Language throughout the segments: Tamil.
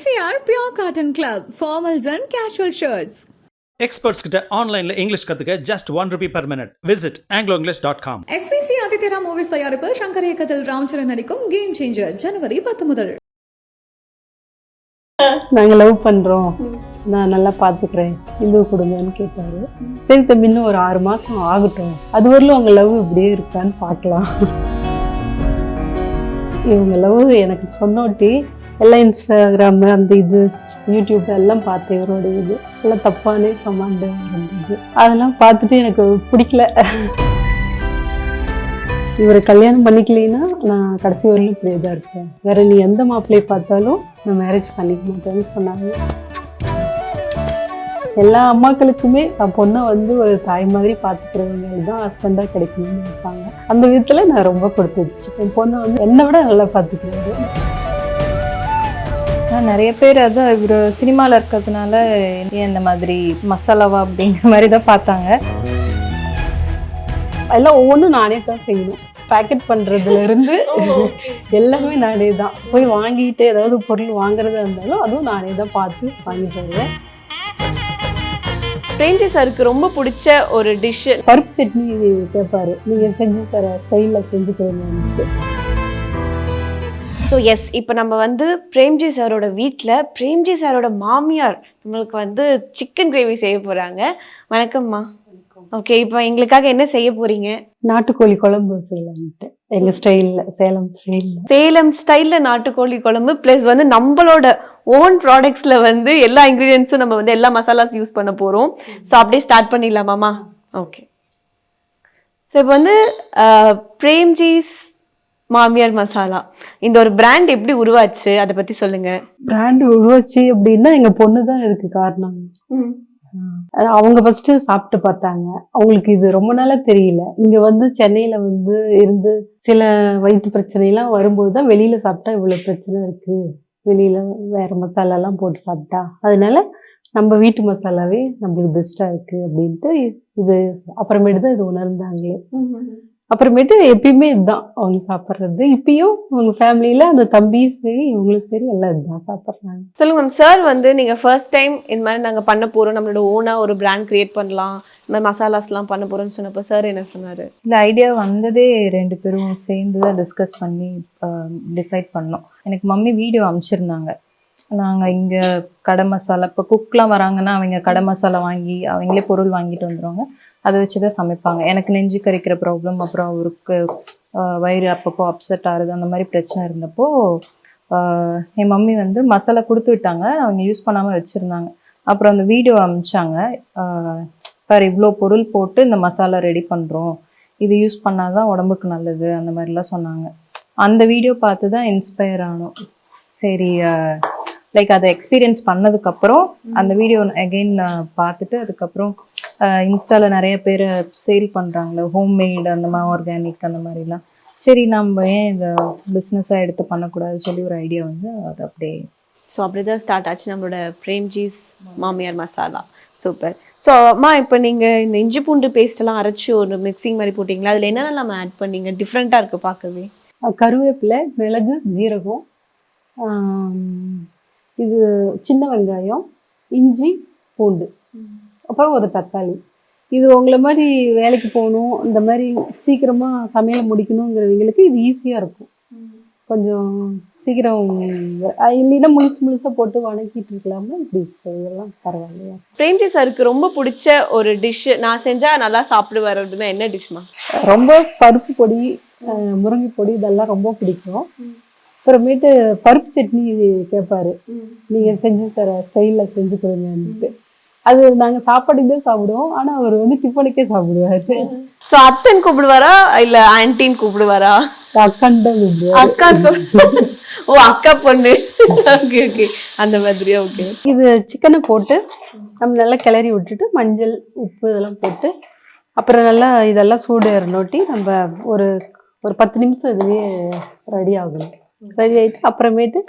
MCR Pure Cotton Club, formals and casual shirts. Experts கிட்ட ஆன்லைன்ல இங்கிலீஷ் கத்துக்க just one rupee per minute. Visit angloenglish.com dot com SVC ஆதித்யரா மூவிஸ் தயாரிப்பில் சங்கர் இயக்கத்தில் ராம்சரண் நடிக்கும் கேம் சேஞ்சர் ஜனவரி பத்து முதல். நாங்க லவ் பண்றோம். நான் நல்லா பாத்துக்கிறேன். இந்து கொடுங்கன்னு கேட்டாரு. சரி தம்பி இன்னும் ஒரு ஆறு மாசம் ஆகட்டும். அது வரலும் அவங்க லவ் இப்படியே இருக்கான்னு பார்க்கலாம். இவங்க லவ் எனக்கு சொன்னோட்டி எல்லாம் இன்ஸ்டாகிராமு அந்த இது யூடியூப் எல்லாம் பார்த்தேன் இவரோட இது. எல்லாம் தப்பான கமாண்ட் இருந்தது. அதெல்லாம் பார்த்துட்டு எனக்கு பிடிக்கல. இவரை கல்யாணம் பண்ணிக்கலைன்னா நான் கடைசி வரலும் இப்படியே தான் இருப்பேன். வேற நீ எந்த மாப்பிள்ளையை பார்த்தாலும் நான் மேரேஜ் பண்ணிக்க மாட்டேன்னு சொன்னாங்க. எல்லா அம்மாக்களுக்குமே தான் பொண்ணை வந்து ஒரு தாய் மாதிரி பார்த்துக்கிறவங்க தான் ஹஸ்பண்டாக கிடைக்கணும்னு நினைப்பாங்க. அந்த விதத்தில் நான் ரொம்ப கொடுத்து வச்சிருக்கேன். என் பொண்ணை வந்து என்னை விட நல்லா பார்த்துக்கிறாரு நிறைய பேர் அதான் இவர் சினிமாவில் இருக்கிறதுனால ஏன் இந்த மாதிரி மசாலாவா அப்படிங்கிற மாதிரி தான் பார்த்தாங்க. எல்லாம் ஒவ்வொன்றும் நானே தான் செய்யணும். பேக்கெட் பண்ணுறதுல இருந்து எல்லாமே நானே தான். போய் வாங்கிட்டு ஏதாவது பொருள் வாங்குறதா இருந்தாலும் அதுவும் நானே தான் பார்த்து வாங்கிட்டு வருவேன். பிரேம்ஜி சாருக்கு ரொம்ப பிடிச்ச ஒரு டிஷ் பருப்பு சட்னி கேட்பாரு நீங்கள் செஞ்சு தர ஸ்டைலில் செஞ்சு கொடுங்க ஸோ எஸ் இப்போ நம்ம வந்து பிரேம்ஜி சாரோட வீட்டில் பிரேம்ஜி சாரோட மாமியார் நம்மளுக்கு வந்து சிக்கன் கிரேவி செய்ய போகிறாங்க வணக்கம்மா. ஓகே இப்போ எங்களுக்காக என்ன செய்ய போறீங்க? நாட்டுக்கோழி குழம்பு செய்யலான்ட்டு. எங்கள் ஸ்டைலில் சேலம் ஸ்டைலில் சேலம் ஸ்டைலில் நாட்டுக்கோழி குழம்பு ப்ளஸ் வந்து நம்மளோட ஓன் ப்ராடக்ட்ஸில் வந்து எல்லா இன்க்ரீடியன்ஸும் நம்ம வந்து எல்லா மசாலாஸ் யூஸ் பண்ண போகிறோம் ஸோ அப்படியே ஸ்டார்ட் பண்ணிடலாமாம்மா? ஓகே ஸோ இப்போ வந்து பிரேம்ஜீஸ் மாமியார் மசாலா. இந்த ஒரு பிராண்ட் எப்படி உருவாச்சு? அதை பற்றி சொல்லுங்க. பிராண்ட் உருவாச்சு அப்படின்னா எங்கள் பொண்ணு தான் இதுக்கு காரணம். அவங்க ஃபர்ஸ்ட் சாப்பிட்டு பார்த்தாங்க. அவங்களுக்கு இது ரொம்ப நாளா தெரியல. இங்க வந்து சென்னையில வந்து இருந்து சில வயிற்று பிரச்சனை எல்லாம் வரும்போது தான் வெளியில சாப்பிட்டா இவ்வளவு பிரச்சனை இருக்கு. வெளியில வேற மசாலா எல்லாம் போட்டு சாப்பிட்டா. அதனால நம்ம வீட்டு மசாலாவே நம்மளுக்கு பெஸ்டா இருக்கு அப்படின்ட்டு இது அப்புறமேட்டு தான் இது உணர்ந்தாங்களே. அப்புறமேட்டு எப்பயுமே இதுதான் அவங்க சாப்பிட்றது. இப்பயும் அவங்க ஃபேமிலியில அந்த தம்பியும் சரி இவங்களும் சரி எல்லாம் இதுதான் சாப்பிட்றாங்க. சொல்லுங்க மேம் சார் வந்து நீங்க ஃபர்ஸ்ட் டைம் இந்த மாதிரி நாங்க பண்ண போறோம். நம்மளோட ஓனா ஒரு பிராண்ட் கிரியேட் பண்ணலாம். இந்த மாதிரி மசாலாஸ்லாம் பண்ண போறோம்னு சொன்னப்போ சார் என்ன சொன்னாரு? இந்த ஐடியா வந்ததே ரெண்டு பேரும் சேர்ந்து தான் டிஸ்கஸ் பண்ணி டிசைட் பண்ணோம். எனக்கு மம்மி வீடியோ அனுப்பிச்சிருந்தாங்க நாங்கள் இங்கே கடை மசாலா இப்போ குக்லாம் வராங்கன்னா அவங்க கடை மசாலா வாங்கி அவங்களே பொருள் வாங்கிட்டு வந்துடுவாங்க அதை வச்சு தான் சமைப்பாங்க. எனக்கு நெஞ்சு கறிக்கிற ப்ராப்ளம் அப்புறம் அவருக்கு வயிறு அப்பப்போ அப்செட் ஆகுது அந்த மாதிரி பிரச்சனை இருந்தப்போ என் மம்மி வந்து மசாலா கொடுத்து விட்டாங்க. அவங்க யூஸ் பண்ணாமல் வச்சுருந்தாங்க. அப்புறம் அந்த வீடியோ அமிச்சாங்க ஆஹ், பாரு இவ்வளோ பொருள் போட்டு இந்த மசாலா ரெடி பண்ணுறோம் இது யூஸ் பண்ணால் தான் உடம்புக்கு நல்லது அந்த மாதிரிலாம் சொன்னாங்க. அந்த வீடியோ பார்த்து தான் இன்ஸ்பயர் ஆனோம். சரி லைக் அதை எக்ஸ்பீரியன்ஸ் பண்ணதுக்கப்புறம் அந்த வீடியோ அகெயின் பார்த்துட்டு அதுக்கப்புறம் இன்ஸ்டாவில் நிறைய பேர் சேல் பண்ணுறாங்களே ஹோம்மேட் அந்த மாதிரி ஆர்கானிக் அந்த மாதிரிலாம். சரி நம்ம ஏன் இந்த பிஸ்னஸாக எடுத்து பண்ணக்கூடாது சொல்லி ஒரு ஐடியா வந்து அது அப்படியே. ஸோ அப்படிதான் ஸ்டார்ட் ஆச்சு நம்மளோட பிரேம்ஜீஸ் மாமியார் மசாலா. சூப்பர் ஸோ அம்மா இப்போ நீங்கள் இந்த இஞ்சி பூண்டு பேஸ்ட் எல்லாம் அரைச்சி ஒரு மிக்சிங் மாதிரி போட்டிங்களா? அதில் என்னென்னலாம் நம்ம ஆட் பண்ணீங்க? டிஃப்ரெண்ட்டாக இருக்குது பார்க்கவே. கருவேப்பிலை மிளகு ஜீரகம் இது சின்ன வெங்காயம் இஞ்சி பூண்டு. அப்புறம் ஒரு தக்காளி. இது உங்களை மாதிரி வேலைக்கு போகணும் இந்த மாதிரி சீக்கிரமாக சமையலை முடிக்கணுங்கிறவங்களுக்கு இது ஈஸியாக இருக்கும். கொஞ்சம் சீக்கிரம் இல்லைன்னா முழுசு முழுசாக போட்டு வணக்கிட்டு இருக்கலாமா இப்படி செய்யலாம் பரவாயில்லையா? பிரேம்ஜி சாருக்கு ரொம்ப பிடிச்ச ஒரு டிஷ் நான் செஞ்சால் நல்லா சாப்பிடுவார் அப்படின்னா என்ன டிஷ்மா ரொம்ப பருப்பு பொடி முருங்கை பொடி இதெல்லாம் ரொம்ப பிடிக்கும். அப்புறமேட்டு பருப்பு சட்னி கேட்பாரு நீங்க செஞ்சு தர ஸ்டைலில் செஞ்சு கொடுங்கன்ட்டு. அது நாங்க சாப்பாடுக்கு தான் சாப்பிடுவோம். ஆனா அவர் வந்து டிஃபனுக்கே சாப்பிடுவாரு. ஸோ அத்தன் கூப்பிடுவாரா? இல்லை ஆன்டின்னு கூப்பிடுவாரா? அக்கண்டம் அக்கா கூ- ஓ அக்கா பொண்ணு. ஓகே ஓகே அந்த மாதிரியா ஓகே இது சிக்கனை போட்டு நம்ம நல்லா கிளறி விட்டுட்டு மஞ்சள் உப்பு இதெல்லாம் போட்டு அப்புறம் நல்லா இதெல்லாம் சூடு ஏறினோட்டி நம்ம ஒரு ஒரு பத்து நிமிஷம் இதுவே ரெடி ஆகணும். ரெடி ஆகிட்டு அப்புறமேட்டு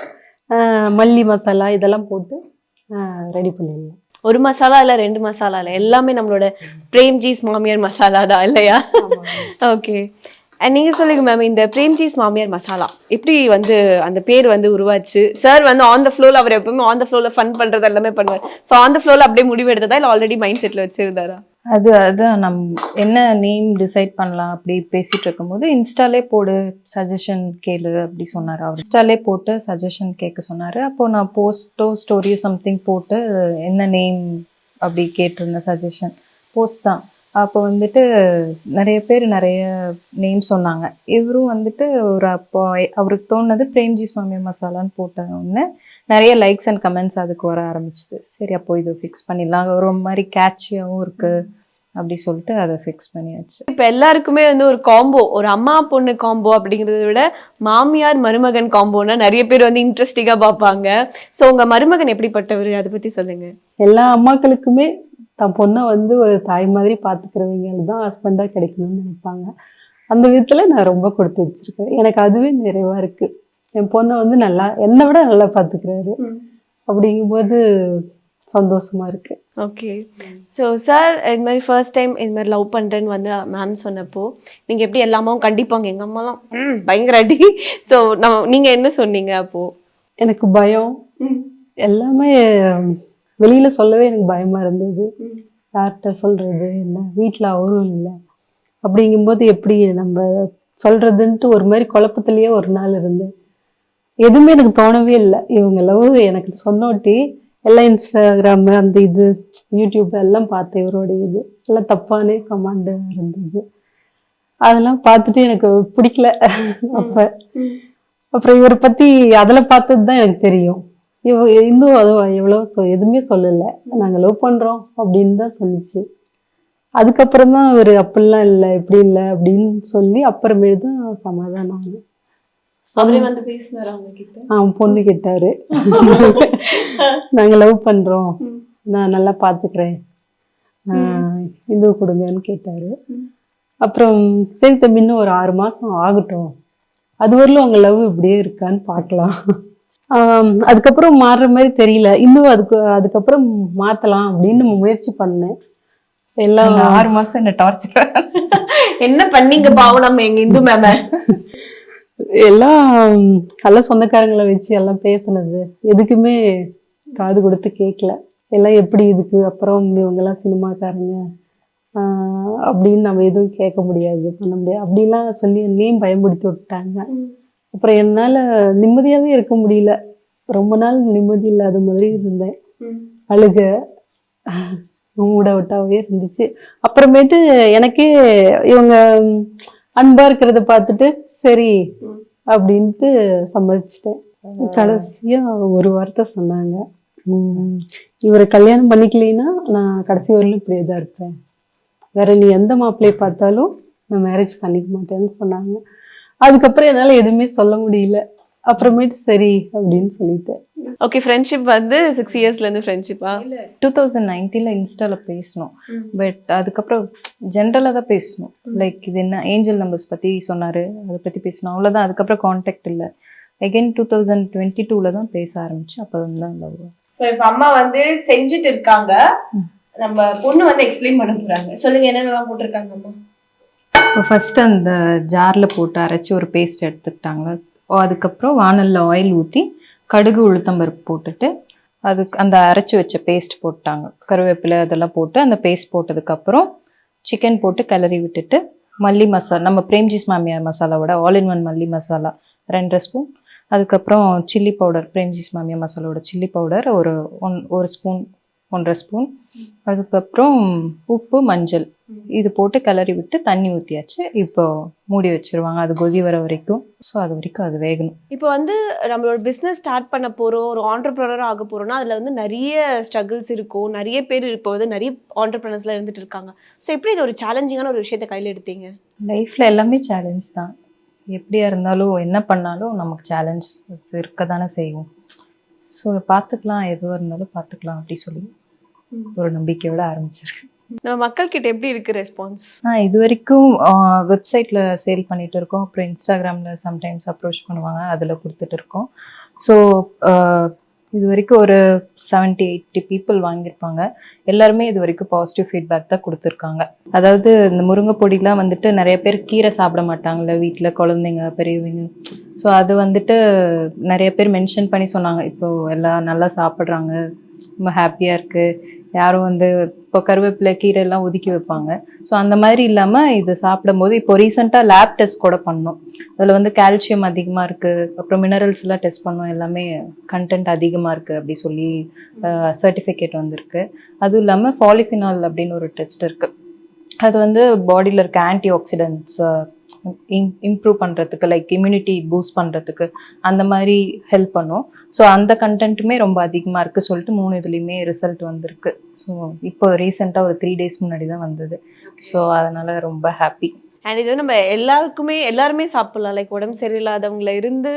மல்லி மசாலா இதெல்லாம் போட்டு ரெடி பண்ணிடலாம் ஒரு மசாலா இல்ல ரெண்டு மசாலா இல்ல. எல்லாமே நம்மளோட பிரேம்ஜிஸ் மாமியார் மசாலா தான் இல்லையா? ஓகே அண்ட் நீங்க சொல்லுங்க மேம் இந்த பிரேம்ஜிஸ் மாமியார் மசாலா எப்படி வந்து அந்த பேர் வந்து உருவாச்சு? சார் வந்து ஆன் த ஃப்ளோல அவர் எப்பவுமே ஆன் த ஃப்ளோல ஃபன் பண்றது எல்லாமே பண்ணுவார். ஸோ ஆன் த ஃப்ளோல அப்படியே முடிவு எடுத்ததா? இல்லை ஆல்ரெடி மைண்ட் செட்ல வச்சிருந்தாரா? அது அதுதான் நம் என்ன நேம் டிசைட் பண்ணலாம் அப்படி பேசிட்டு இருக்கும்போது இன்ஸ்டாலே போடு சஜஷன் கேளு அப்படி சொன்னார் அவர். இன்ஸ்டாலே போட்டு சஜஷன் கேட்க சொன்னார். அப்போ நான் போஸ்ட்டோ ஸ்டோரியோ சம்திங் போட்டு என்ன நேம் அப்படி கேட்டிருந்தேன் சஜஷன் போஸ்ட் தான். அப்போ வந்துட்டு நிறைய பேர் நிறைய நேம் சொன்னாங்க. இவரும் வந்துட்டு ஒரு அப்போ அவருக்கு தோணுனது பிரேம்ஜி சுவாமி மசாலான்னு போட்ட உடனே நிறைய லைக்ஸ் அண்ட் கமெண்ட்ஸ் அதுக்கு வர ஆரம்பிச்சுது. சரி அப்போ இது ஃபிக்ஸ் பண்ணிடலாம். ஒரு மாதிரி கேட்சியாகவும் இருக்கு. அப்படி சொல்லிட்டு அதை ஃபிக்ஸ் பண்ணியாச்சு. இப்போ எல்லாருக்குமே வந்து ஒரு காம்போ ஒரு அம்மா பொண்ணு காம்போ அப்படிங்கிறத விட மாமியார் மருமகன் காம்போனா நிறைய பேர் வந்து இன்ட்ரெஸ்டிங்கா பார்ப்பாங்க. ஸோ உங்க மருமகன் எப்படிப்பட்டவர்? அதை பத்தி சொல்லுங்க. எல்லா அம்மாக்களுக்குமே தன் பொண்ணை வந்து ஒரு தாய் மாதிரி பார்த்துக்கிறவங்க தான் ஹஸ்பண்டாக கிடைக்கணும்னு நினைப்பாங்க. அந்த விதத்தில் நான் ரொம்ப கொடுத்து வச்சிருக்கேன். எனக்கு அதுவே நிறைவா இருக்கு. என் பொண்ணை வந்து நல்லா என்னை விட நல்லா பார்த்துக்கிறாரு. அப்படிங்கும்போது சந்தோஷமா இருக்கு. ஓகே. ஸோ சார் இது மாதிரி ஃபர்ஸ்ட் டைம் இது மாதிரி லவ் பண்ணுறேன்னு வந்து மேம் சொன்னப்போ நீங்கள் எப்படி எல்லாமும் கண்டிப்பாங்க எங்கள் அம்மாலாம் "ம், பயங்கர அடி. ஸோ நம்ம நீங்கள் என்ன சொன்னீங்க அப்போ? எனக்கு பயம். எல்லாமே வெளியில சொல்லவே எனக்கு பயமா இருந்தது. யார்கிட்ட சொல்றது என்ன வீட்ல அவரும் இல்லை. அப்படிங்கும்போது எப்படி நம்ம சொல்றதுன்ட்டு ஒரு மாதிரி குழப்பத்திலேயே ஒரு நாள் இருந்தேன். எதுவுமே எனக்கு தோணவே இல்லை. இவங்க லவ் எனக்கு சொன்னோட்டி எல்லாம் இன்ஸ்டாகிராம் அந்த இது யூடியூப் எல்லாம் பார்த்தேன் இவரோட இது. எல்லாம் தப்பானே கமாண்டு இருந்தது. அதெல்லாம் பார்த்துட்டு எனக்கு பிடிக்கல. அப்போ அப்புறம் இவரை பற்றி அதில் பார்த்தது தான் எனக்கு தெரியும். இவ இன்னும் அது எவ்வளோ சொ எதுவுமே சொல்லலை. நாங்கள் லவ் பண்ணுறோம் அப்படின்னு தான் சொல்லிச்சு. அதுக்கப்புறம் தான் அவர் அப்படிலாம் இல்லை இப்படி இல்லை அப்படின்னு சொல்லி அப்புறமேல் தான் சமாதானம் ஆகுது அவரே வந்து பேசினார் அவங்க கிட்ட அவன் பொண்ணு கேட்டாரு. நாங்க லவ் பண்றோம். நான் நல்லா பாத்துக்கிறேன். இது கொடுங்கன்னு கேட்டாரு. அப்புறம் சரி தம்பி இன்னும் ஒரு ஆறு மாசம் ஆகட்டும். அது வரலும் உங்க லவ் இப்படியே இருக்கான்னு பார்க்கலாம் அதுக்கப்புறம் மாறுற மாதிரி தெரியல. இன்னும் அதுக்கு அதுக்கப்புறம் மாத்தலாம் அப்படின்னு முயற்சி பண்ணேன். எல்லாம் ஆறு மாசம் என்ன டார்ச்சர் என்ன பண்ணீங்க பாவம் நம்ம எங்க இந்து மேம? எல்லாம் எல்லாம் சொந்தக்காரங்களை வச்சு எல்லாம் பேசுனது. எதுக்குமே காது கொடுத்து கேட்கல எல்லாம் எப்படி இதுக்கு அப்புறம் இவங்கெல்லாம் சினிமாக்காரங்க? அப்படின்னு நம்ம எதுவும் கேட்க முடியாது. பண்ண முடியாது. அப்படிலாம் சொல்லி என்னையும் பயன்படுத்தி விட்டாங்க அப்புறம் என்னால் நிம்மதியாகவே இருக்க முடியல. ரொம்ப நாள் நிம்மதி இல்லாத மாதிரி இருந்தேன். அழுக மூட விட்டாவே இருந்துச்சு. அப்புறமேட்டு எனக்கே இவங்க அன்பா இருக்கிறத பார்த்துட்டு சரி அப்படின்ட்டு சம்மதிச்சிட்டேன். கடைசியா ஒரு வார்த்தை சொன்னாங்க. இவரை கல்யாணம் பண்ணிக்கலைன்னா நான் கடைசி வரலும் இப்படியே தான் இருப்பேன். வேற நீ எந்த மாப்பிள்ளையை பார்த்தாலும் நான் மேரேஜ் பண்ணிக்க மாட்டேன்னு சொன்னாங்க. அதுக்கப்புறம் என்னால் எதுவுமே சொல்ல முடியல. அப்புறமேட்டு சரி அப்படின்னு சொல்லிட்டேன். ஓகே ஃப்ரெண்ட்ஷிப் வந்து சிக்ஸ் இயர்ஸ்ல இருந்து ஃப்ரெண்ட்ஷிப்பா டூ தௌசண்ட் நைன்டீன்ல இன்ஸ்டால பேசணும் பட் அதுக்கப்புறம் ஜென்ரலாக தான் பேசணும் லைக் இது என்ன ஏஞ்சல் நம்பர்ஸ் பத்தி சொன்னாரு அதை பத்தி பேசணும் அவ்வளவுதான். அதுக்கப்புறம் காண்டாக்ட் இல்லை. அகைன் டூ தௌசண்ட் டுவெண்ட்டி டூல தான் பேச ஆரம்பிச்சு அப்போ தான் லவ் ஸோ இப்போ அம்மா வந்து செஞ்சுட்டு இருக்காங்க. நம்ம பொண்ணு வந்து எக்ஸ்பிளைன் பண்ண போறாங்க. சொல்லுங்க என்னென்னலாம் போட்டிருக்காங்க அம்மா? இப்போ ஃபர்ஸ்ட் அந்த ஜார்ல போட்டு அரைச்சி ஒரு பேஸ்ட் எடுத்துக்கிட்டாங்க. ஓ, அதுக்கப்புறம் வானல்ல ஆயில் ஊற்றி கடுகு உளுத்தம்பருப்பு போட்டுட்டு அதுக்கு அந்த அரைச்சி வச்ச பேஸ்ட் போட்டாங்க. கருவேப்பிலை அதெல்லாம் போட்டு அந்த பேஸ்ட் போட்டதுக்கப்புறம் சிக்கன் போட்டு கிளறி விட்டுட்டு மல்லி மசாலா நம்ம பிரேம்ஜிஸ் மாமியார் மசாலாவோட ஆல் இன் ஒன் மல்லி மசாலா ரெண்டரை ஸ்பூன் அதுக்கப்புறம் சில்லி பவுடர் பிரேம்ஜிஸ் மாமியார் மசாலாவோட சில்லி பவுடர் ஒரு ஒன் ஒரு ஸ்பூன் ஒன்றரை ஸ்பூன் அதுக்கப்புறம் உப்பு மஞ்சள். இது போட்டு கிளறி விட்டு தண்ணி ஊற்றியாச்சு இப்போ மூடி வச்சிருவாங்க. அது கொதி வர வரைக்கும். ஸோ அது வரைக்கும் அது வேகணும். இப்போ வந்து நம்மளோட பிஸ்னஸ் ஸ்டார்ட் பண்ண போகிறோம் ஒரு ஆண்டர்ப்ரனர் ஆக போகிறோம்னா அதில் வந்து நிறைய ஸ்ட்ரகிள்ஸ் இருக்கும். நிறைய பேர் இப்போ வந்து நிறைய ஆண்டர்ப்ரனர்ஸ்லாம் இருந்துட்டு இருக்காங்க. ஸோ எப்படி இது ஒரு சேலஞ்சிங்கான ஒரு விஷயத்தை கையில் எடுத்தீங்க? லைஃப்பில் எல்லாமே சேலஞ்ச் தான். எப்படியா இருந்தாலும் என்ன பண்ணாலும் நமக்கு சேலஞ்சஸ் இருக்க தானே செய்வோம் ஸோ பார்த்துக்கலாம். எதுவாக இருந்தாலும் பார்த்துக்கலாம். அப்படி சொல்லி ஒரு நம்பிக்கையோட ஆரம்பிச்சிருக்கு நம்ம மக்கள் கிட்ட எப்படி இருக்கு ரெஸ்பான்ஸ் இது வரைக்கும் வெப்சைட்டில் சேல் பண்ணிட்டு இருக்கோம். அப்புறம் இன்ஸ்டாகிராமில் சம்டைம்ஸ் அப்ரோச் பண்ணுவாங்க. அதில் கொடுத்துட்டு இருக்கோம். ஸோ இது வரைக்கும் ஒரு செவன்ட்டி எயிட்டி பீப்புள் வாங்கியிருப்பாங்க. எல்லாருமே இது வரைக்கும் பாசிட்டிவ் ஃபீட்பேக் தான் கொடுத்துருக்காங்க. அதாவது இந்த முருங்கை பொடிலாம் வந்துட்டு நிறைய பேர் கீரை சாப்பிட மாட்டாங்கல்ல வீட்டில் குழந்தைங்க பெரியவங்க. ஸோ அது வந்துட்டு நிறைய பேர் மென்ஷன் பண்ணி சொன்னாங்க. இப்போ எல்லாம் நல்லா சாப்பிட்றாங்க. ரொம்ப ஹாப்பியாக இருக்குது யாரும் வந்து இப்போ கருவேப்பிலை கீரை எல்லாம் ஒதுக்கி வைப்பாங்க. ஸோ அந்த மாதிரி இல்லாமல் இது சாப்பிடும்போது இப்போ ரீசெண்டாக லேப் டெஸ்ட் கூட பண்ணோம். அதில் வந்து கால்சியம் அதிகமாக இருக்குது அப்புறம் மினரல்ஸ்லாம் டெஸ்ட் பண்ணோம். எல்லாமே கண்டென்ட் அதிகமாக இருக்குது அப்படி சொல்லி சர்டிஃபிகேட் வந்திருக்கு. அதுவும் இல்லாமல் ஃபாலிஃபினால் அப்படின்னு ஒரு டெஸ்ட் இருக்குது அது வந்து பாடியில் இருக்க ஆன்டி ஆக்சிடென்ட்ஸ் இம்ப்ரூவ் பண்ணுறதுக்கு லைக் இம்யூனிட்டி பூஸ்ட் பண்ணுறதுக்கு அந்த மாதிரி ஹெல்ப் பண்ணும். ஸோ அந்த கண்டென்ட்டுமே ரொம்ப அதிகமாக இருக்குது சொல்லிட்டு மூணு இதுலேயுமே ரிசல்ட் வந்திருக்கு. ஸோ இப்போ ரீசெண்டாக ஒரு த்ரீ டேஸ் முன்னாடி தான் வந்தது. ஸோ அதனால் ரொம்ப ஹாப்பி அண்ட் இது நம்ம எல்லாருக்குமே எல்லாருமே சாப்பிடலாம். லைக் உடம்பு சரியில்லாதவங்கள இருந்து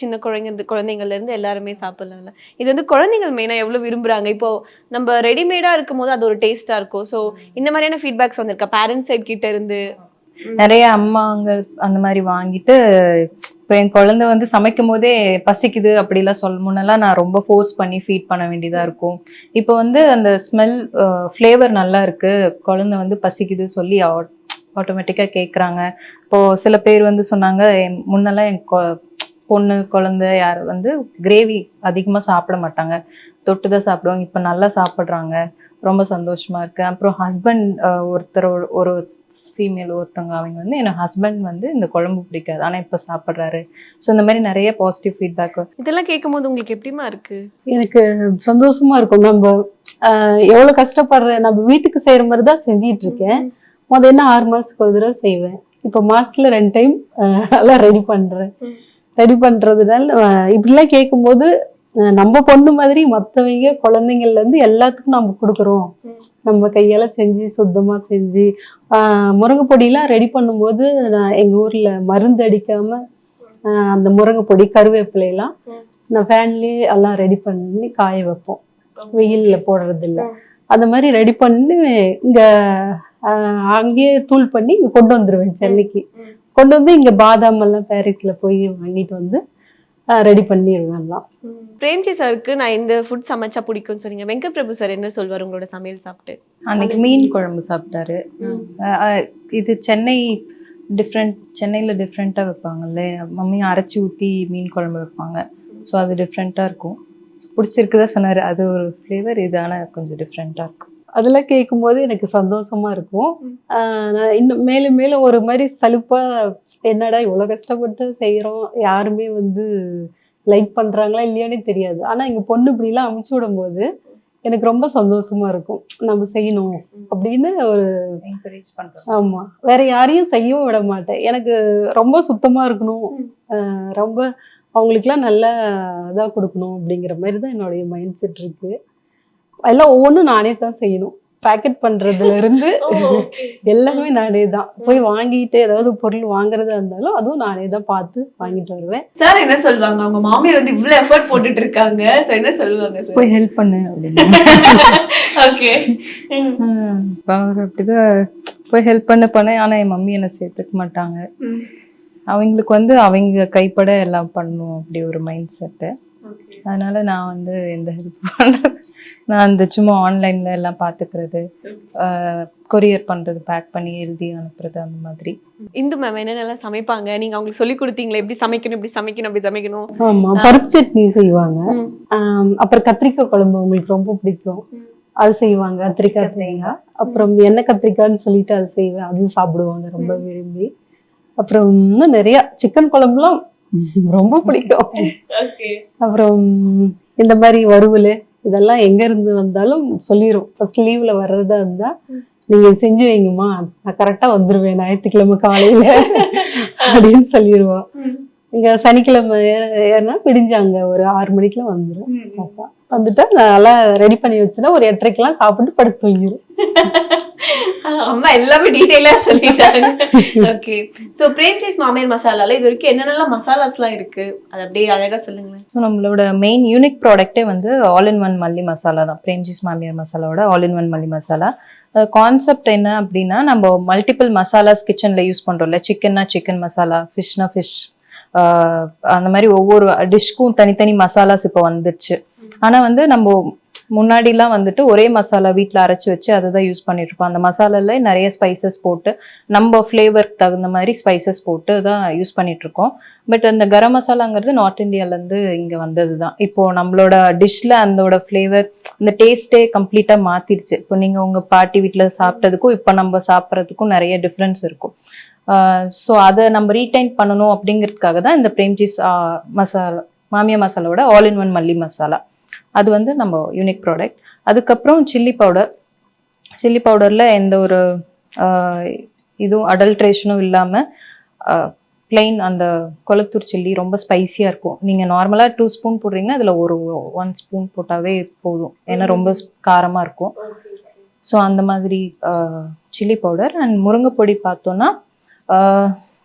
சின்ன குழந்தை குழந்தைங்கள்ல இருந்து எல்லாருமே சாப்பிடலாம்ல இது வந்து குழந்தைகள் மெயினாக எவ்வளோ விரும்புறாங்க? இப்போ நம்ம ரெடிமேடாக இருக்கும் போது அது ஒரு டேஸ்டா இருக்கும். ஸோ இந்த மாதிரியான ஃபீட்பேக்ஸ் வந்திருக்கா? பேரண்ட்ஸ் சைட் கிட்ட இருந்து? நிறைய அம்மாங்க அந்த மாதிரி வாங்கிட்டு இப்போ என் குழந்தை வந்து சமைக்கும் போதே பசிக்குது அப்படிலாம் சொல்ல முன்னெல்லாம் நான் ரொம்ப ஃபோர்ஸ் பண்ணி ஃபீட் பண்ண வேண்டியதாக இருக்கும். இப்போ வந்து அந்த ஸ்மெல் ஃப்ளேவர் நல்லா இருக்குது குழந்தை வந்து பசிக்குது சொல்லி ஆட்டோமேட்டிக்காக கேட்குறாங்க இப்போது சில பேர் வந்து சொன்னாங்க என் முன்னெல்லாம் என் கொ- பொண்ணு குழந்தை யார் வந்து கிரேவி அதிகமாக சாப்பிட மாட்டாங்க. தொட்டு தான் சாப்பிடுவாங்க. இப்போ நல்லா சாப்பிட்றாங்க. ரொம்ப சந்தோஷமாக இருக்குது அப்புறம் ஹஸ்பண்ட் ஒருத்தர் ஒரு- ஒரு ஃபீமேல் ஒருத்தவங்க அவங்க வந்து என் ஹஸ்பண்ட் வந்து இந்த குழம்பு பிடிக்காது. ஆனால் இப்போ சாப்பிட்றாரு. ஸோ இந்த மாதிரி நிறைய பாசிட்டிவ் ஃபீட்பேக் இதெல்லாம் கேட்கும் போது உங்களுக்கு எப்படிமா இருக்கு? எனக்கு சந்தோஷமா இருக்கும். நம்ம ஆஹ், எவ்வளவு கஷ்டப்படுற நம்ம வீட்டுக்கு செய்யற மாதிரி தான் செஞ்சிட்டு இருக்கேன் முதல்ல என்ன ஆறு மாசத்துக்கு ஒரு தடவை செய்வேன். இப்போ மாசத்துல ரெண்டு டைம் எல்லாம் ரெடி பண்றேன். ரெடி பண்றதுனால ஆஹ், இப்படிலாம் கேட்கும்போது நம்ம பொண்ணு மாதிரி மற்றவங்க குழந்தைங்கள்ல இருந்து எல்லாத்துக்கும் நம்ம கொடுக்குறோம். நம்ம கையால செஞ்சு சுத்தமா செஞ்சு. ஆஹ், முருங்கை பொடியெல்லாம் ரெடி பண்ணும்போது நான் எங்க ஊர்ல மருந்து அடிக்காம ஆஹ், அந்த முருங்கை பொடி கருவேப்பிலையெல்லாம் நான் ஃபேன்லேயே எல்லாம் ரெடி பண்ணி காய வைப்போம். வெயில்ல போடுறதில்ல. அந்த மாதிரி ரெடி பண்ணி இங்க அங்கேயே தூள் பண்ணி இங்க கொண்டு வந்துருவேன் சென்னைக்கு. கொண்டு வந்து இங்க பாதாம் எல்லாம் போய் வாங்கிட்டு வந்து ரெடி பண்ணிடுவேன் பிரேம்ஜி சாருக்கு நான் இந்த ஃபுட் சமைச்சா பிடிக்கும்னு சொன்னீங்க. வெங்கட் பிரபு சார் என்ன சொல்வார் உங்களோட சமையல் சாப்பிட்டு? அன்னைக்கு மீன் குழம்பு சாப்பிட்டாரு. இது சென்னை டிஃப்ரெண்ட் சென்னையில் டிஃப்ரெண்ட்டாக வைப்பாங்கல்ல. மம்மி அரைச்சி ஊற்றி மீன் குழம்பு வைப்பாங்க. ஸோ அது டிஃப்ரெண்ட்டாக இருக்கும். பிடிச்சிருக்குதா சொன்னார். அது ஒரு ஃப்ளேவர் இது ஆனால் கொஞ்சம் டிஃப்ரெண்ட்டாக இருக்கும். அதெல்லாம் கேட்கும்போது எனக்கு சந்தோஷமா இருக்கும். நான் இன்னும் மேலும் மேலும் ஒரு மாதிரி சலுப்பா என்னடா இவ்வளவு கஷ்டப்பட்டு செய்யறோம் யாருமே வந்து லைக் பண்றாங்களா இல்லையானே தெரியாது. ஆனா எங்க பொண்ணு இப்படிலாம் அமுச்சு விடும்போது எனக்கு ரொம்ப சந்தோஷமா இருக்கும். நம்ம செய்யணும் அப்படின்னு ஒரு என்கரேஜ் பண்ணுறோம் ஆமா. வேற யாரையும் செய்யவும் விட மாட்டேன். எனக்கு ரொம்ப சுத்தமா இருக்கணும். ரொம்ப அவங்களுக்குலாம் நல்ல இதா கொடுக்கணும் அப்படிங்கிற மாதிரி தான் என்னுடைய மைண்ட் செட் இருக்கு. எல்லாம் ஒவ்வொன்றும் நானே தான் செய்யணும். பேக்கெட் பண்றதுல இருந்து எல்லாமே நானே தான். போய் வாங்கிட்டு ஏதாவது பொருள் வாங்குறதா இருந்தாலும் அதுவும் நானே தான் பார்த்து வாங்கிட்டு வருவேன். சார் என்ன சொல்வாங்க அவங்க மாமியார் வந்து இவ்வளவு எஃபர்ட் போட்டுட்டு இருக்காங்க. சார் என்ன சொல்லுவாங்க சார் போய் ஹெல்ப் பண்ணு அப்படின்னு. ஓகே அவர் அப்படிதான் போய் ஹெல்ப் பண்ண பண்ண. ஆனா என் மம்மி என்ன சேர்த்துக்க மாட்டாங்க. அவங்களுக்கு வந்து அவங்க கைப்பட எல்லாம் பண்ணும் அப்படி ஒரு மைண்ட் செட்டு அதனால நான் வந்து எந்த ஹெல்ப் பண்ண நான் அந்த சும்மா ஆன்லைன்ல எல்லாம் பாத்துக்கிறது கொரியர் பண்றது பேக் பண்ணி எழுதி அனுப்புறது அந்த மாதிரி. இந்து மேம் என்னென்னலாம் சமைப்பாங்க? நீங்க அவங்களுக்கு சொல்லி கொடுத்தீங்களா எப்படி சமைக்கணும் இப்படி சமைக்கணும் அப்படி சமைக்கணும். ஆமா பருப்பு சட்னி செய்வாங்க. அப்புறம் கத்திரிக்காய் குழம்பு உங்களுக்கு ரொம்ப பிடிக்கும். அது செய்வாங்க கத்திரிக்காய் தேங்காய். அப்புறம் எண்ணெய் கத்திரிக்காய்ன்னு சொல்லிட்டு அது செய்வேன் அது சாப்பிடுவாங்க ரொம்ப விரும்பி. அப்புறம் இன்னும் நிறைய சிக்கன் குழம்புலாம் ரொம்ப பிடிக்கும். ஓகே அப்புறம் இந்த மாதிரி வறுவல் இதெல்லாம் எங்க இருந்து வந்தாலும் சொல்லிடும் ஃபர்ஸ்ட் லீவ்ல வர்றதா இருந்தா நீங்க செஞ்சு வைங்கம்மா. நான் கரெக்டா வந்துருவேன். ஞாயிற்றுக்கிழமை காலையில. அப்படின்னு சொல்லிடுவா இங்க சனிக்கிழமை ஏ- ஏறினா விடிஞ்சாங்க ஒரு ஆறு மணிக்கெல்லாம் வந்துடும் பாப்பா வந்துட்டா நான் நல்லா ரெடி பண்ணி வச்சுன்னா ஒரு எட்டரைக்கெல்லாம் சாப்பிட்டு படுத்து தூங்கிடும் அம்மா எல்லாமே டீடைலா சொல்லிட்டாங்க. ஓகே சோ பிரேம்ஜிஸ் மாமியார் மசாலால இது வரைக்கும் என்னென்னலாம் மசாலாஸ்லாம் இருக்கு? அது அப்படியே அழகா சொல்லுங்களேன். ஸோ நம்மளோட மெயின் யூனிக் ப்ராடக்ட்டே வந்து ஆல் இன் ஒன் மல்லி மசாலா தான். பிரேம்ஜிஸ் மாமியார் மசாலாவோட ஆல் இன் ஒன் மல்லி மசாலா. கான்செப்ட் என்ன அப்படின்னா நம்ம மல்டிபிள் மசாலாஸ் கிச்சனில் யூஸ் பண்ணுறோம்ல சிக்கன்னா சிக்கன் மசாலா ஃபிஷ்னா ஃபிஷ் அந்த மாதிரி ஒவ்வொரு டிஷ்க்கும் தனித்தனி மசாலாஸ் இப்போ வந்துடுச்சு ஆனா வந்து நம்ம முன்னாடிலாம் வந்துட்டு ஒரே மசாலா வீட்டில் அரைச்சு வச்சு அதை தான் யூஸ் பண்ணிட்டு இருப்போம். அந்த மசாலால நிறைய ஸ்பைசஸ் போட்டு நம்ம ஃப்ளேவருக்கு தகுந்த மாதிரி ஸ்பைசஸ் போட்டு தான் யூஸ் பண்ணிட்டு இருக்கோம். பட் அந்த கரம் மசாலாங்கிறது நார்த் இந்தியால இருந்து இங்க வந்தது தான். இப்போ நம்மளோட டிஷ்ல அதோட ஃப்ளேவர் இந்த டேஸ்டே கம்ப்ளீட்டா மாத்திடுச்சு. இப்போ நீங்க உங்க பாட்டி வீட்ல சாப்பிட்டதுக்கும் இப்போ நம்ம சாப்பிட்றதுக்கும் நிறைய டிஃப்ரென்ஸ் இருக்கும். ஸோ அதை நம்ம ரீடைன் பண்ணணும் அப்படிங்கிறதுக்காக தான் இந்த பிரேம்ஜிஸ் மசாலா மாமியா மசாலாவோட ஆல் இன் ஒன் மல்லி மசாலா அது வந்து நம்ம யூனிக் ப்ராடக்ட் அதுக்கப்புறம் சில்லி பவுடர் சில்லி பவுடரில் எந்த ஒரு இதுவும் அடல்ட்ரேஷனும் இல்லாமல் பிளெயின் அந்த கொளத்தூர் சில்லி ரொம்ப ஸ்பைசியாக இருக்கும். நீங்கள் நார்மலாக டூ ஸ்பூன் போடுறீங்கன்னா அதில் ஒரு ஒன் ஸ்பூன் போட்டாவே போதும். ஏன்னா ரொம்ப காரமாக இருக்கும். ஸோ அந்த மாதிரி சில்லி பவுடர் அண்ட் முருங்கை பொடி பார்த்தோன்னா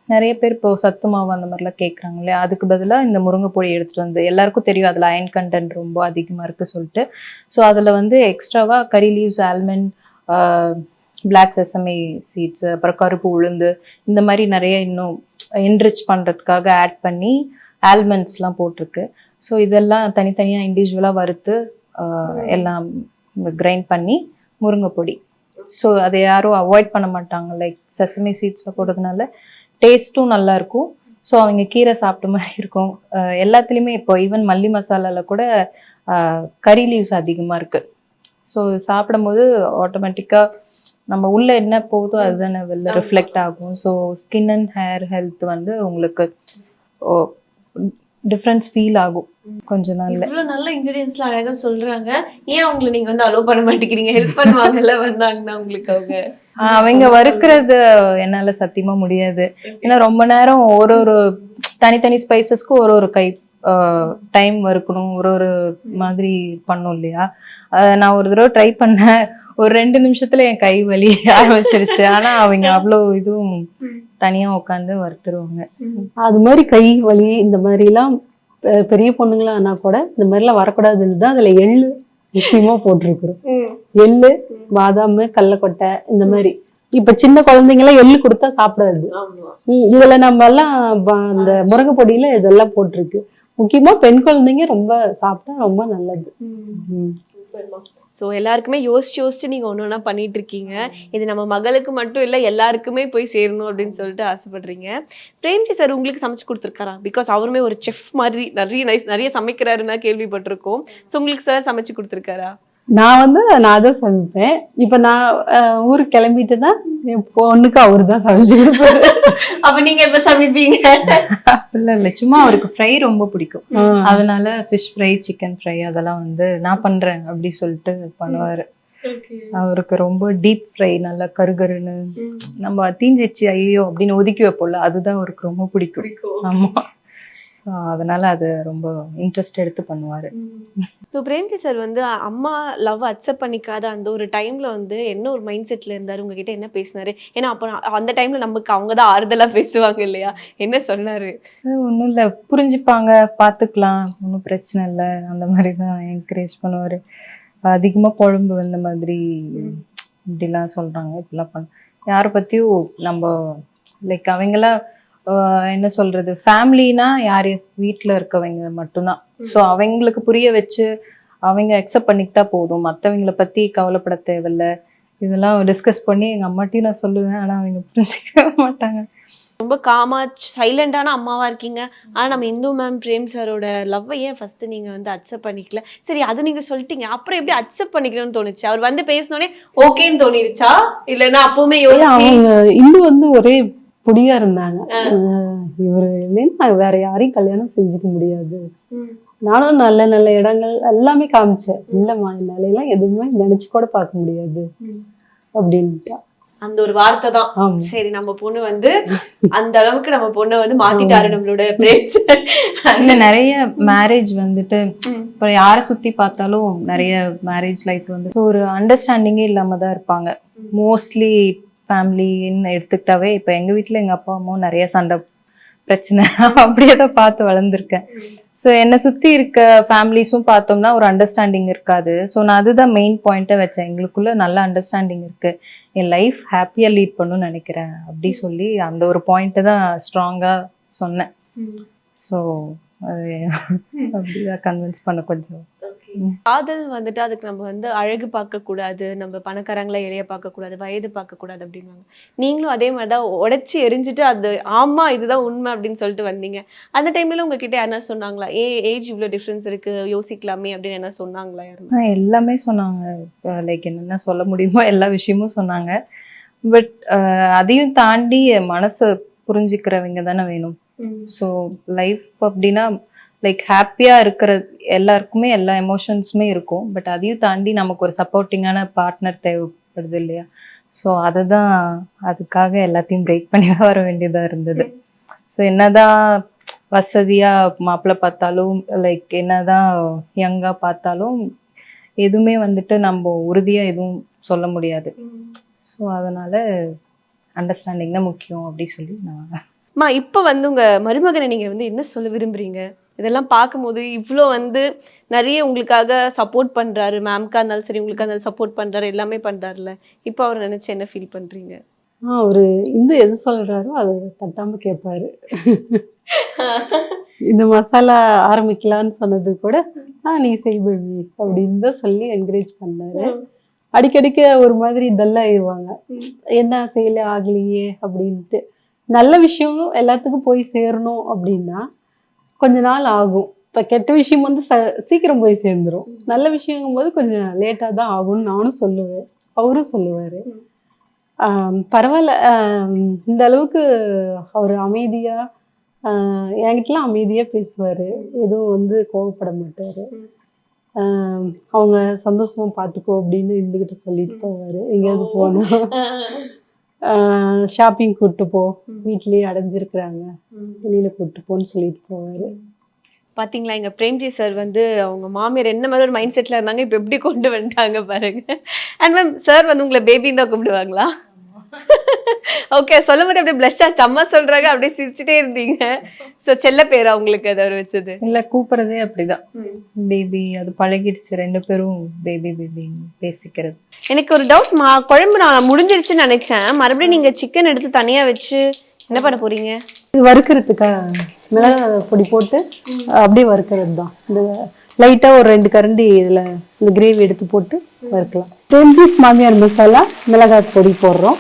நிறைய பேர் இப்போ சத்து மாவு அந்த மாதிரிலாம் கேட்குறாங்க இல்லையா? அதுக்கு பதிலாக இந்த முருங்கை பொடி எடுத்துகிட்டு வந்து எல்லாருக்கும் தெரியும் அதில் அயன் கண்டென்ட் ரொம்ப அதிகமாக இருக்குது சொல்லிட்டு. ஸோ அதில் வந்து எக்ஸ்ட்ராவாக curry leaves almond black sesame seeds அப்புறம் கருப்பு உளுந்து இந்த மாதிரி நிறைய இன்னும் என்ரிச் பண்ணுறதுக்காக ஆட் பண்ணி ஆல்மண்ட்ஸ்லாம் போட்டிருக்கு. ஸோ இதெல்லாம் தனித்தனியாக இண்டிவிஜுவலாக வறுத்து எல்லாம் கிரைண்ட் பண்ணி முருங்கை பொடி ஸோ அதை யாரும் அவாய்ட் பண்ண மாட்டாங்க. லைக் செசமி சீட்ஸில் போடுறதுனால டேஸ்ட்டும் நல்லா இருக்கும். ஸோ அவங்க கீரை சாப்பிட்ட மாதிரி இருக்கும். எல்லாத்துலேயுமே இப்போ ஈவன் மல்லி மசாலால கூட கறி லீவ்ஸ் அதிகமாக இருக்கு. ஸோ சாப்பிடும்போது ஆட்டோமேட்டிக்காக நம்ம உள்ள என்ன போகுதோ அதுதானே வெளில ரிஃப்ளெக்ட் ஆகும். So skin and hair health வந்து உங்களுக்கு டிஃப்ரென்ஸ் ஃபீல் ஆகும். கொஞ்ச நாள்ல. இவ்வளவு நல்ல இன்கிரீடியன்ஸ்லாம் அழகா சொல்றாங்க. ஏன் அவங்களை நீங்க வந்து அலோவ் பண்ண மாட்டேங்கிறீங்க? ஹெல்ப் பண்ணுவாங்கல்ல வந்தாங்கன்னா உங்களுக்கு அவங்க. அவங்க வறுக்கிறது என்னால சத்தியமா முடியாது. ஏன்னா ரொம்ப நேரம் ஒரு ஒரு தனித்தனி ஸ்பைசஸ்க்கு ஒரு ஒரு கை டைம் வறுக்கணும் ஒரு ஒரு மாதிரி பண்ணும் இல்லையா? நான் ஒரு தடவை ட்ரை பண்ணேன். ஒரு ரெண்டு நிமிஷத்துல என் கை வலி ஆரம்பிச்சிருச்சு. ஆனா அவங்க அவ்வளோ இதுவும் தனியா உட்காந்து வறுத்துருவாங்க. அது மாதிரி கை வலி இந்த மாதிரிலாம் பெ- பெரிய பொண்ணுங்களாம் கூட இந்த மாதிரிலாம் வரக்கூடாதுன்னு தான் அதுல எள்ளு முக்கியமா போட்டிருக்கிறோம். எள்ளு பாதாம் கடலக்கொட்டை இந்த மாதிரி. இப்ப சின்ன குழந்தைங்கலாம் எள்ளு கொடுத்தா சாப்பிடாது. இதுல நம்ம எல்லாம் அந்த முருங்கை பொடியில இதெல்லாம் போட்டிருக்கு. முக்கியமா பெண் குழந்தைங்க ரொம்ப சாப்பிட்டா ரொம்ப நல்லது. ஸோ எல்லாருக்குமே யோசிச்சு யோசிச்சு நீங்க ஒன்று ஒன்றா பண்ணிட்டு இருக்கீங்க இது நம்ம மகளுக்கு மட்டும் இல்லை எல்லாருக்குமே போய் சேரணும் அப்படின்னு சொல்லிட்டு ஆசைப்படுறீங்க. பிரேம்ஜி சார் உங்களுக்கு சமைச்சு கொடுத்துருக்காரா? பிகாஸ் அவருமே ஒரு செஃப் மாதிரி நிறைய நிறைய சமைக்கிறாருன்னா கேள்விப்பட்டிருக்கோம். ஸோ உங்களுக்கு சார் சமைச்சு கொடுத்துருக்காரா? நான் வந்து நான் தான் சமைப்பேன். இப்ப நான் அஹ், ஊருக்கு கிளம்பிட்டுனா என் பொண்ணுக்கு அவரு தான் சமைச்சு கொடுப்பாரு. அப்ப நீங்க எப்ப சமைப்பீங்க? இல்ல இல்ல. சும்மா அவருக்கு ஃப்ரை ரொம்ப பிடிக்கும். அதனால ஃபிஷ் ஃப்ரை சிக்கன் ஃப்ரை அதெல்லாம் வந்து நான் பண்றேன் அப்படி சொல்லிட்டு பண்ணுவாரு. அவருக்கு ரொம்ப டீப் ஃப்ரை நல்லா கருகருன்னு. நம்ம தீஞ்சிச்சு ஐயோ அப்படின்னு ஒதுக்கி வைப்போம்ல அதுதான் அவருக்கு ரொம்ப பிடிக்கும். ஆமா. அதனால அது ரொம்ப இன்ட்ரெஸ்ட் எடுத்து பண்ணுவாரு. ஸோ பிரேம்ஜி சார் வந்து அம்மா லவ் அக்செப்ட் பண்ணிக்காத அந்த ஒரு டைம்ல வந்து என்ன ஒரு மைண்ட் செட்ல இருந்தாரு? உங்ககிட்ட என்ன பேசினாரு? ஏன்னா அப்போ அந்த டைம்ல நமக்கு அவங்க தான் ஆறுதலா பேசுவாங்க இல்லையா? என்ன சொன்னாரு? ஒன்றும் இல்லை. புரிஞ்சுப்பாங்க. பார்த்துக்கலாம் ஒன்றும் பிரச்சனை இல்லை. அந்த மாதிரி தான் என்கரேஜ் பண்ணுவார். அதிகமாக குழம்பு இந்த மாதிரி இப்படிலாம் சொல்கிறாங்க இப்படிலாம் பண்ண யாரை பற்றியும் நம்ம லைக் அவங்களாம் என்ன சொல்றது? ஃபேமிலினா யார்? வீட்டில் இருக்கவங்க மட்டும்தான். ஸோ அவங்களுக்கு புரிய வச்சு அவங்க அக்செப்ட் பண்ணிக்கிட்டா போதும். மற்றவங்கள பற்றி கவலைப்பட தேவையில்ல. இதெல்லாம் டிஸ்கஸ் பண்ணி எங்கள் அம்மாட்டையும் நான் சொல்லுவேன். ஆனால் அவங்க புரிஞ்சுக்க மாட்டாங்க. ரொம்ப காமா சைலண்டான அம்மாவா இருக்கீங்க. ஆனா நம்ம இந்து மேம் பிரேம் சாரோட லவ்வை ஏன் ஃபர்ஸ்ட் நீங்க வந்து அக்செப்ட் பண்ணிக்கல. சரி அது நீங்க சொல்லிட்டீங்க. அப்புறம் எப்படி அக்செப்ட் பண்ணிக்கணும்னு தோணுச்சு? அவர் வந்து பேசினோடனே ஓகேன்னு தோணிருச்சா? இல்லைன்னா அப்பவுமே யோசிச்சு இன்னும் வந்து ஒரே புடியா இருந்தாங்க. இவரு இல்லைன்னா வேற யாரையும் கல்யாணம் செஞ்சுக்க முடியாது. நானும் நல்ல நல்ல இடங்கள் எல்லாமே காமிச்சேன். இல்லம்மா என்னால எல்லாம் எதுவுமே நினைச்சு கூட பார்க்க முடியாது. அப்படின்ட்டா. அந்த ஒரு வார்த்தை தான். சரி நம்ம பொண்ணு வந்து அந்த அளவுக்கு நம்ம பொண்ணை வந்து மாத்திட்டாரு நம்மளோட பிரேம் சார் இல்ல நிறைய மேரேஜ் வந்துட்டு. இப்போ யாரை சுத்தி பார்த்தாலும் நிறைய மேரேஜ் லைஃப் வந்து ஒரு அண்டர்ஸ்டாண்டிங்கே இல்லாம தான் இருப்பாங்க. மோஸ்ட்லி ஃபேமிலின்னு எடுத்துக்கிட்டாவே இப்போ எங்க வீட்ல எங்க அப்பா அம்மாவும் நிறைய சண்டை பிரச்சனை. அப்படியே தான் பார்த்து வளர்ந்துருக்கேன். ஸோ என்னை சுத்தி இருக்க ஃபேமிலிஸும் பார்த்தோம்னா ஒரு அண்டர்ஸ்டாண்டிங் இருக்காது. ஸோ நான் அதுதான் மெயின் பாயிண்ட்டை வச்சேன். எங்களுக்குள்ள நல்ல அண்டர்ஸ்டாண்டிங் இருக்கு. என் லைஃப் ஹாப்பியா லீட் பண்ணணும்னு நினைக்கிறேன். அப்படி சொல்லி அந்த ஒரு பாயிண்ட்டை தான் ஸ்ட்ராங்கா சொன்னேன். ஸோ அது அப்படிதான் கன்வின்ஸ் பண்ண கொஞ்சம். காதல் வந்துட்டு அதுக்கு நம்ம வந்து அழகு பார்க்க கூடாது நம்ம பணக்காரங்களை எளிய பார்க்க கூடாது வயது பார்க்க கூடாது அப்படின்னாங்க நீங்களும் அதே மாதிரி தான் உடைச்சி எரிஞ்சுட்டு அது ஆமா இதுதான் உண்மை அப்படின்னு சொல்லிட்டு வந்தீங்க. அந்த டைம்ல உங்ககிட்ட யாரா சொன்னாங்களா? ஏ ஏஜ் இவ்வளவு டிஃபரன்ஸ் இருக்கு யோசிக்கலாமே அப்படின்னு என்ன சொன்னாங்களா யாருன்னா? எல்லாமே சொன்னாங்க. லைக் என்னென்ன சொல்ல முடியுமோ எல்லா விஷயமும் சொன்னாங்க. பட் அதையும் தாண்டி மனசை புரிஞ்சுக்கிறவங்க தானே வேணும். ஸோ லைஃப் அப்படின்னா லைக் ஹாப்பியாக இருக்கிற எல்லாருக்குமே எல்லா எமோஷன்ஸுமே இருக்கும். பட் அதையும் தாண்டி நமக்கு ஒரு சப்போர்ட்டிங்கான பார்ட்னர் தேவைப்படுது இல்லையா? ஸோ அதை தான் அதுக்காக எல்லாத்தையும் பிரேக் பண்ணி வர வேண்டியதாக இருந்தது. ஸோ என்னதான் வசதியாக மாப்பிள்ளை பார்த்தாலும் லைக் என்னதான் யங்காக பார்த்தாலும் எதுவுமே வந்துட்டு நம்ம உறுதியாக எதுவும் சொல்ல முடியாது. ஸோ அதனால அண்டர்ஸ்டாண்டிங் தான் முக்கியம் அப்படி சொல்லி நான் அம்மா இப்போ வந்து உங்கள் மருமகனை நீங்கள் வந்து என்ன சொல்ல விரும்புகிறீங்க இதெல்லாம் பார்க்கும்போது இவ்வளோ வந்து நிறைய உங்களுக்காக சப்போர்ட் பண்றாரு. மேம்க்கா இருந்தாலும் சரி உங்களுக்கா இருந்தாலும் சப்போர்ட் பண்றாரு எல்லாமே பண்றாருல்ல. இப்போ அவர் நினைச்சு என்ன ஃபீல் பண்றீங்க? ஆ ஒரு இந்து எது சொல்றாரோ அதை தட்டாம கேட்பாரு இந்த மசாலா ஆரம்பிக்கலான்னு சொன்னது கூட ஆ நீ செய் பேபி அப்படின்னு தான் சொல்லி என்கரேஜ் பண்ணாரு. அடிக்கடிக்க ஒரு மாதிரி டல்லாயிருவாங்க என்ன செய்யல ஆகலையே அப்படின்ட்டு. நல்ல விஷயம் எல்லாத்துக்கும் போய் சேரணும் அப்படின்னா கொஞ்ச நாள் ஆகும். இப்போ கெட்ட விஷயம் வந்து ச சீக்கிரம் போய் சேர்ந்துரும். நல்ல விஷயங்கும் போது கொஞ்சம் லேட்டாக தான் ஆகும்னு நானும் சொல்லுவேன். அவரும் சொல்லுவார். பரவாயில்ல. இந்த அளவுக்கு அவர் அமைதியாக என்கிட்டலாம் அமைதியாக பேசுவார். எதுவும் வந்து கோவப்பட மாட்டார். அவங்க சந்தோஷமா பார்த்துக்கோ அப்படின்னு இருந்துகிட்ட சொல்லிட்டு போவார். எங்கேயாவது போனால் ஷாப்பிங் கூப்பிட்டு போ. வீட்லயே அடைஞ்சிருக்கிறாங்க. வெளியில கூப்பிட்டு போன்னு சொல்லிட்டு போவாரு. பாத்தீங்களா எங்க பிரேம்ஜி சார் வந்து அவங்க மாமியார் என்ன மாதிரி ஒரு மைண்ட் செட்ல இருந்தாங்க இப்போ எப்படி கொண்டு வந்துட்டாங்க பாருங்க. அண்ட் மேம் சார் வந்து உங்களை பேபின்னு தான் கூப்பிடுவாங்களா? ஓகே சொல்லும் போது அப்படியே பிளஷ் ஆச்சு அம்மா சொல்றாங்க அப்படியே சிரிச்சுட்டே இருந்தீங்க. ஸோ செல்ல பேரா உங்களுக்கு அது அவர் வச்சது? இல்லை கூப்பிட்றதே அப்படிதான். பேபி அது பழகிடுச்சு ரெண்டு பேரும் பேபி பேபி பேசிக்கிறது. எனக்கு ஒரு டவுட் மா குழம்பு நான் முடிஞ்சிருச்சுன்னு நினைச்சேன். மறுபடியும் நீங்க சிக்கன் எடுத்து தனியா வச்சு என்ன பண்ண போறீங்க? இது வறுக்கிறதுக்கா மிளகா பொடி போட்டு அப்படியே வறுக்கிறது தான் இந்த லைட்டா ஒரு ரெண்டு கரண்டி இதுல இந்த கிரேவி எடுத்து போட்டு வறுக்கலாம். பிரேம்ஜிஸ் மாமியார் மசாலா மிளகாய் பொடி போடுறோம்.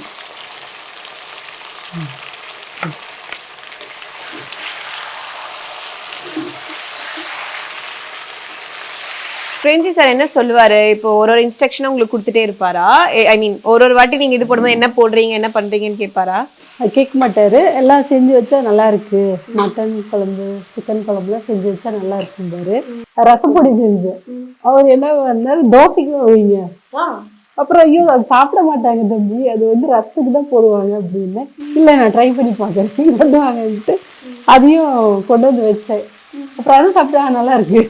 ஃப்ரெண்ட்ஸ் சார் என்ன சொல்லுவாரு? இப்போ ஒரு ஒரு இன்ஸ்ட்ரக்ஷனும் உங்களுக்கு கொடுத்துட்டே இருப்பாரா? ஐ மீன் ஒரு ஒரு வாட்டி நீங்க இது போடும்போது என்ன போடுறீங்க? என்ன பண்றீங்கன்னு கேட்பாரா? கேட்க மாட்டாரு. எல்லாம் செஞ்சு வச்சா நல்லா இருக்கு. மட்டன் குழம்பு சிக்கன் குழம்புலாம் செஞ்சு வச்சா நல்லா இருக்கும்பாரு. ரசப்பொடி செஞ்சேன் அவர் என்ன பண்ணாரு? தோசைக்கு வைங்க. அப்புறம் ஐயோ அது சாப்பிட மாட்டாங்க தம்பி. அது வந்து ரசத்துக்கு தான் போடுவாங்க அப்படின்னு. இல்லை நான் ட்ரை பண்ணி பார்க்குறேன். பண்ணுவாங்கன்ட்டு. அதையும் கொண்டு வந்து வச்சேன். அப்புறம் அதுவும் சாப்பிட்டா நல்லா இருக்கு.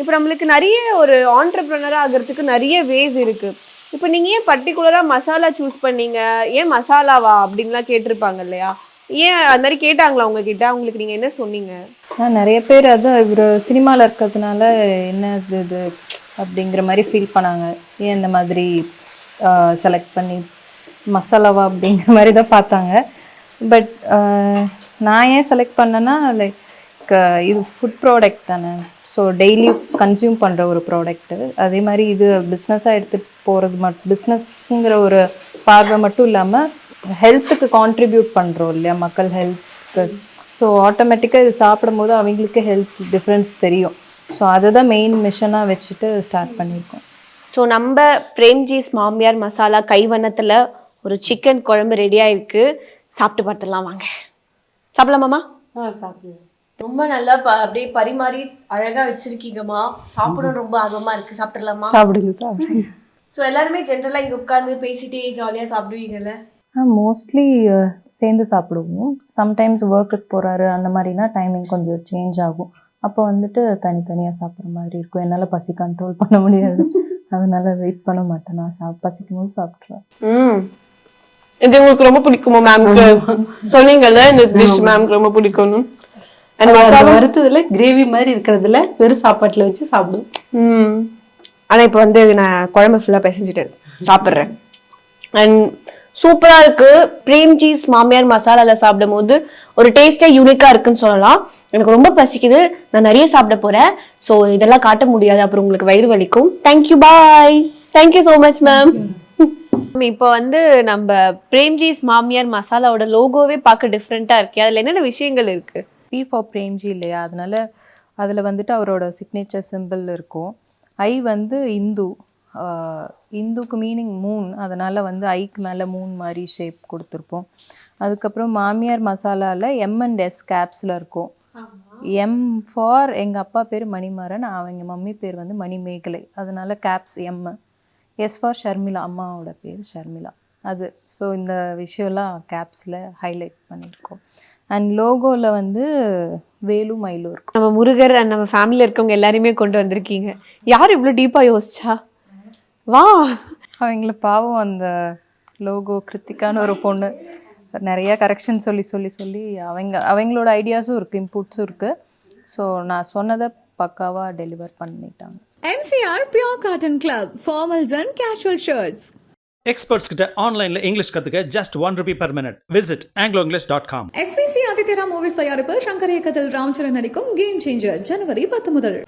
இப்போ நம்மளுக்கு நிறைய ஒரு ஆண்டர்பிரினர் ஆகிறதுக்கு நிறைய வேஸ் இருக்கு. இப்போ நீங்க ஏன் பர்டிகுலரா மசாலா சூஸ் பண்ணீங்க? ஏன் மசாலாவா அப்படின்லாம் கேட்டிருப்பாங்க இல்லையா? ஏன் அது மாதிரி கேட்டாங்களா உங்ககிட்ட? உங்களுக்கு நீங்க என்ன சொன்னீங்க? நான் நிறைய பேர் அதான் இவர் சினிமாவில் இருக்கிறதுனால என்ன இது இது அப்படிங்கிற மாதிரி ஃபீல் பண்ணாங்க. ஏன் இந்த மாதிரி செலக்ட் பண்ணி மசாலாவா அப்படிங்கிற மாதிரி தான் பார்த்தாங்க. பட் நான் ஏன் செலக்ட் பண்ணேன்னா லைக் இது ஃபுட் ப்ராடக்ட் தானே. ஸோ டெய்லி கன்சியூம் பண்ணுற ஒரு ப்ராடக்ட்டு அதே மாதிரி இது பிஸ்னஸாக எடுத்துகிட்டு போகிறது மட்டும் பிஸ்னஸ்ங்கிற ஒரு பார்வை மட்டும் இல்லாமல் ஹெல்த்துக்கு கான்ட்ரிபியூட் பண்ணுறோம் இல்லையா? மக்கள் ஹெல்த்துக்கு ஸோ ஆட்டோமேட்டிக்காக இது சாப்பிடும்போது அவங்களுக்கு ஹெல்த் டிஃப்ரென்ஸ் தெரியும். ஸோ அதை தான் மெயின் மிஷனாக வச்சுட்டு ஸ்டார்ட் பண்ணியிருக்கோம். ஸோ நம்ம பிரேம்ஜிஸ் மாமியார் மசாலா கைவண்ணத்துல ஒரு சிக்கன் குழம்பு ரெடியா இருக்கு சாப்பிட்டு பார்த்துடலாம் வாங்க. சாப்பிடலாமாம்மா சாப்பிடுவேன் ரொம்ப நல்லா ப- அப்படியே பரிமாறி அழகா வச்சிருக்கீங்கம்மா. சாப்பிடணும் ரொம்ப ஆர்வமா இருக்கு. சாப்பிடலாமா? சாப்பிடுங்க ஸோ எல்லாருமே ஜென்ரலா இங்க உட்காந்து பேசிட்டே ஜாலியா சாப்பிடுவீங்கல்ல? மோஸ்ட்லி சேர்ந்து சாப்பிடுவோம். சம்டைம்ஸ் ஒர்க்குக்கு போகிறாரு அந்த மாதிரினா டைமிங் கொஞ்சம் சேஞ்ச் ஆகும். அப்போ வந்துட்டு தனித்தனியாக சாப்பிட்ற மாதிரி இருக்கும். என்னால் பசி கண்ட்ரோல் பண்ண முடியாது. அதனால வெயிட் பண்ண மாட்டேன். நான் சாப் பசிக்கும் போது சாப்பிட்ருவேன் ம். இது உங்களுக்கு ரொம்ப பிடிக்குமா மேம்க்கு சொன்னீங்கல்ல இந்த டிஷ் மேம்க்கு ரொம்ப பிடிக்கும்னு? வறுத்ததுல கிரேவி மாதிரி இருக்கிறதுல வெறும் சாப்பாட்டுல வச்சு சாப்பிடுவோம் ம். ஆனா இப்போ வந்து நான் குழம்பு ஃபுல்லா பிசைஞ்சிட்டேன். சாப்பிட்றேன். அண்ட் சூப்பரா இருக்கு. பிரேம் சீஸ் மாமியார் மசாலால சாப்பிடும் போது ஒரு டேஸ்டே யூனிக்கா இருக்குன்னு சொல்லலாம். எனக்கு ரொம்ப பசிக்குது. நான் நிறைய சாப்பிட போறேன். ஸோ இதெல்லாம் காட்ட முடியாது. அப்புறம் உங்களுக்கு வயிறு வலிக்கும். Thank you bye thank you so much ma'am இப்போ வந்து நம்ம பிரேம்ஜிஸ் மாமியார் மசாலாவோட லோகோவே பார்க்க டிஃப்ரெண்டா இருக்கு. அதுல என்னென்ன விஷயங்கள் இருக்கு? பி ஃபார் பிரேம்ஜி இல்லையா? அதனால அதில் வந்துட்டு அவரோட சிக்னேச்சர் சிம்பிள் இருக்கும். ஐ வந்து இந்து. இந்துக்கு மீனிங் மூன் அதனால வந்து ஐக்கு மேலே மூன் மாதிரி ஷேப் கொடுத்துருப்போம். அதுக்கப்புறம் மாமியார் மசாலாவில் எம் அண்ட் எஸ் கேப்ஸில் இருக்கும். எம் ஃபார் எங்கள் அப்பா பேர் மணிமாறன் அவங்க மம்மி பேர் வந்து மணிமேகலை. அதனால caps M S for Sharmila அம்மாவோட பேர் ஷர்மிளா அது. ஸோ இந்த விஷயம்லாம் கேப்ஸில் ஹைலைட் பண்ணியிருக்கோம். அண்ட் லோகோவில் வந்து வேலு மயிலும் இருக்கும். நம்ம முருகர் and நம்ம ஃபேமிலியில் இருக்கவங்க எல்லாரையுமே கொண்டு வந்திருக்கீங்க. யார் இவ்வளோ டீப்பா யோசிச்சா? வா. அவங்கள பாவம் அந்த லோகோ கிருத்திகான்னு ஒரு பொண்ணு. நிறைய கரெக்ஷன் சொல்லி சொல்லி சொல்லி அவங்க அவங்களோட ஐடியாஸும் இருக்குது இன்புட்ஸும் இருக்குது ஸோ நான் சொன்னதை பக்காவாக டெலிவர் பண்ணிட்டாங்க. MCR Pure Cotton Club, formals and casual shirts. Experts கிட்ட ஆன்லைன்ல இங்கிலீஷ் கத்துக்க just one rupee per minute visit Anglo English dot com SVC ஆதித்யரா மூவிஸ் தயாரிப்பில் சங்கர் இயக்கத்தில் ராம்சரன் நடிக்கும் கேம் சேஞ்சர் ஜனவரி பத்து முதல்.